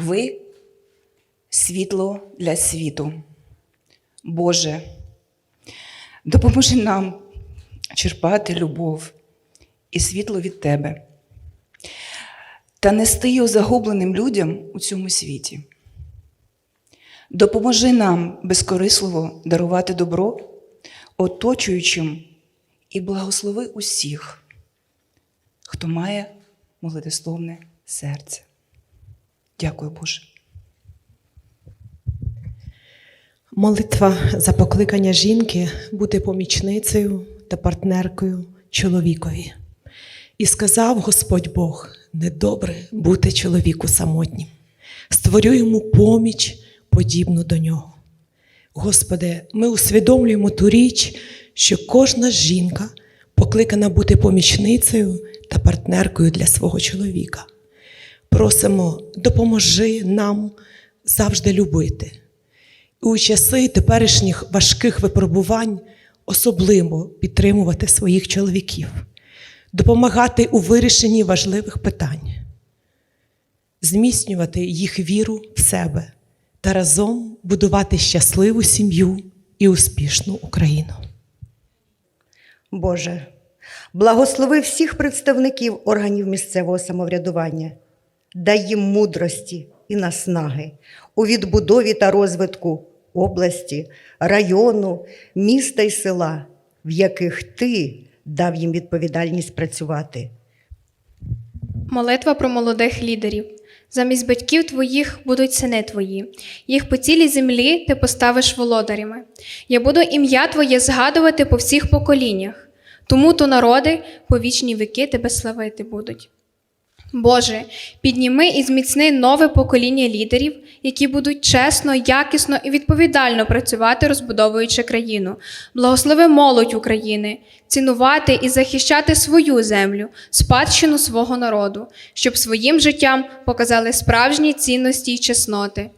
Ви світло для світу. Боже, допоможи нам черпати любов і світло від Тебе та нести його загубленим людям у цьому світі. Допоможи нам безкорисливо дарувати добро оточуючим і благослови усіх, хто має молитословне серце. Дякую, Боже. Молитва за покликання жінки бути помічницею та партнеркою чоловікові. І сказав Господь Бог: недобре бути чоловіку самотнім. Створю йому поміч, подібну до нього. Господи, ми усвідомлюємо ту річ, що кожна жінка покликана бути помічницею та партнеркою для свого чоловіка. Просимо, допоможи нам завжди любити. І у часи теперішніх важких випробувань особливо підтримувати своїх чоловіків, допомагати у вирішенні важливих питань, зміцнювати їх віру в себе та разом будувати щасливу сім'ю і успішну Україну. Боже, благослови всіх представників органів місцевого самоврядування, дай їм мудрості і наснаги у відбудові та розвитку області, району, міста і села, в яких ти дав їм відповідальність працювати. Молитва про молодих лідерів. Замість батьків твоїх будуть сини твої, їх по цілій землі ти поставиш володарями. Я буду ім'я Твоє згадувати по всіх поколіннях, тому то народи по вічні віки тебе славити будуть. Боже, підніми і зміцни нове покоління лідерів, які будуть чесно, якісно і відповідально працювати, розбудовуючи країну. Благослови молодь України, цінувати і захищати свою землю, спадщину свого народу, щоб своїм життям показали справжні цінності й чесноти.